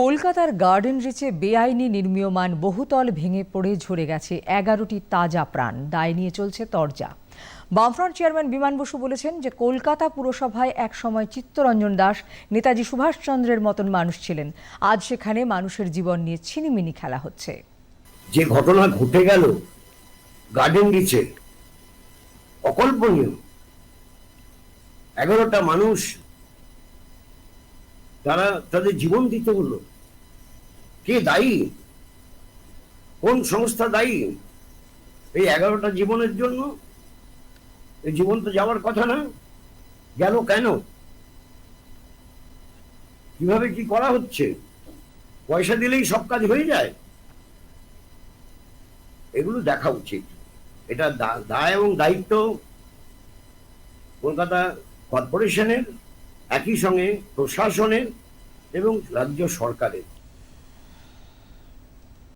কলকাতার গার্ডেন রিচে বেআইনি নির্মীয়মান বহুতল ভেঙে পড়ে ঝরে গেছে এগারোটি তাজা প্রাণ। দায় নিয়ে চলছে তরজা। বামফ্রন্ট চেয়ারম্যান বিমান বসু বলেছেন যে, কলকাতা পুরসভায় একসময় চিত্তরঞ্জন দাস, নেতাজি সুভাষচন্দ্রের মতন মানুষ ছিলেন। আজ সেখানে মানুষের জীবন নিয়ে ছিনিমিনি খেলা হচ্ছে। যে ঘটনা ঘটে গেল, গার্ডেন রিচে, অকল্পনীয়। এগারোটা মানুষ তারা তাদের জীবন দিতে হলো। কে দায়ী? কোন সংস্থা দায়ী? এই এগারোটা জীবনের জন্য? এই জীবন তো যাওয়ার কথা না। গেল কেন? কীভাবে কি করা হচ্ছে? পয়সা দিলেই সব কাজ হয়ে যায়। এগুলো দেখা উচিত। এটা দায় এবং দায়িত্ব কলকাতা কর্পোরেশনের। একই সঙ্গে প্রশাসনের এবং রাজ্য সরকারের।